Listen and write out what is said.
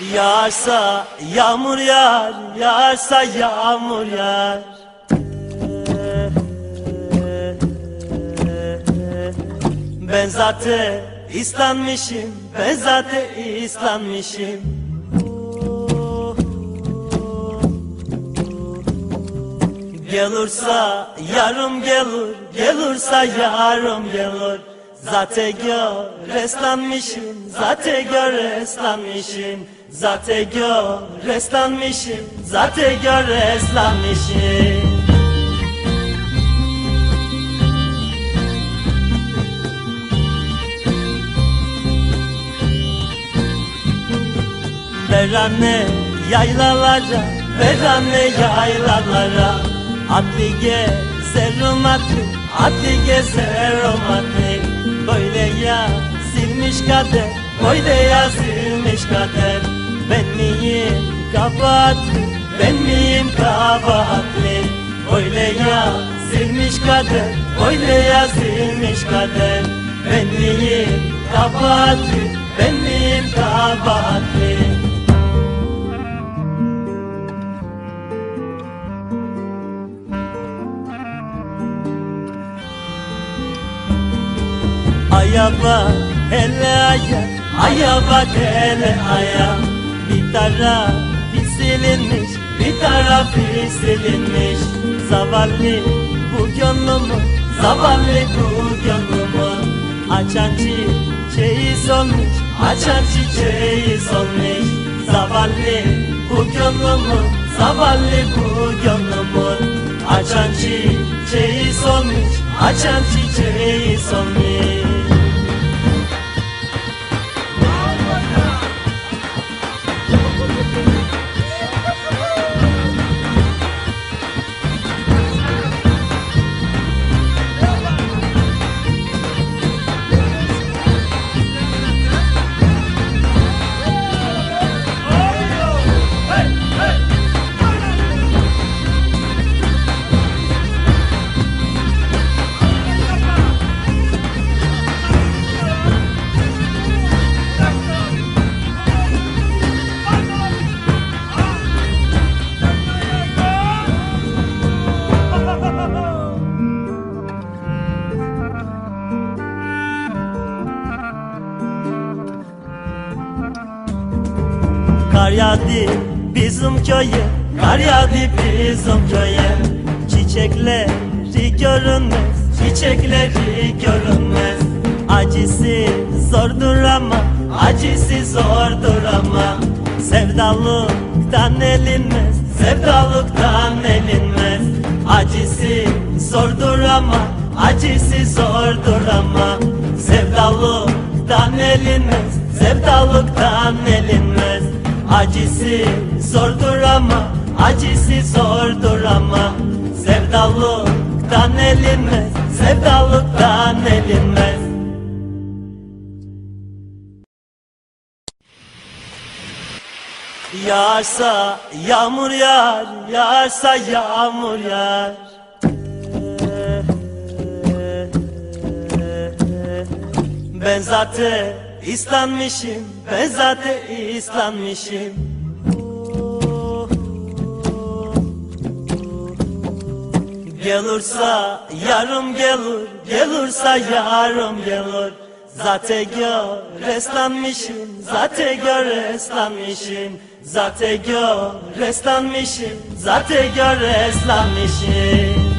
Yağarsa yağmur yağar, yağarsa yağmur yağar. Ben zaten islanmışım, ben zaten islanmışım. Gelursa yarım gelir, gelursa yarım gelir. Zaten göreslanmışım, zaten göreslanmışım. Zaten göreslanmışım, zaten göreslanmışım. Ver anne yaylalara, ver anne yaylalara Atlı gezerim atlı, atlı gezerim atlı kader, böyle yazılmış kader Ben miyim kabahatli, ben miyim kabahatli? Böyle yazılmış kader, böyle yazılmış kader Ben miyim kabahatli, ben miyim kabahatli? Aya bak hele aya Aya bak hele aya. Bir tarafı silinmiş Bir tarafı silinmiş Zavallı bu gönlümü Zavallı bu gönlümü. Açan çiçeği solmuş Açan çiçeği solmuş. Zavallı bu gönlümü Zavallı bu gönlümü. Açan çiçeği solmuş Açan çiçeği solmuş Kar yağdı bizim köye. Kar yağdı bizim köye. Çiçekleri görünmez Çiçekleri görünmez. Acısı zordur ama Acısı zordur ama. Sevdalıktan elinmez Sevdalıktan elinmez. Acısı zordur ama Acısı zordur ama. Sevdalıktan elinmez Sevdalıktan elinmez Acısı zordur ama Acısı zordur ama. Sevdalıktan elinmez Sevdalıktan elinmez. Yağarsa yağmur yağar Yağarsa yağmur yağar. Ben zaten islanmışım Ben zaten islanmışım. Gelursa yarım gelir Gelursa yarım gelir Zaten göreslanmışım Zaten göreslanmışım Zaten göreslanmışım Zaten göreslanmışım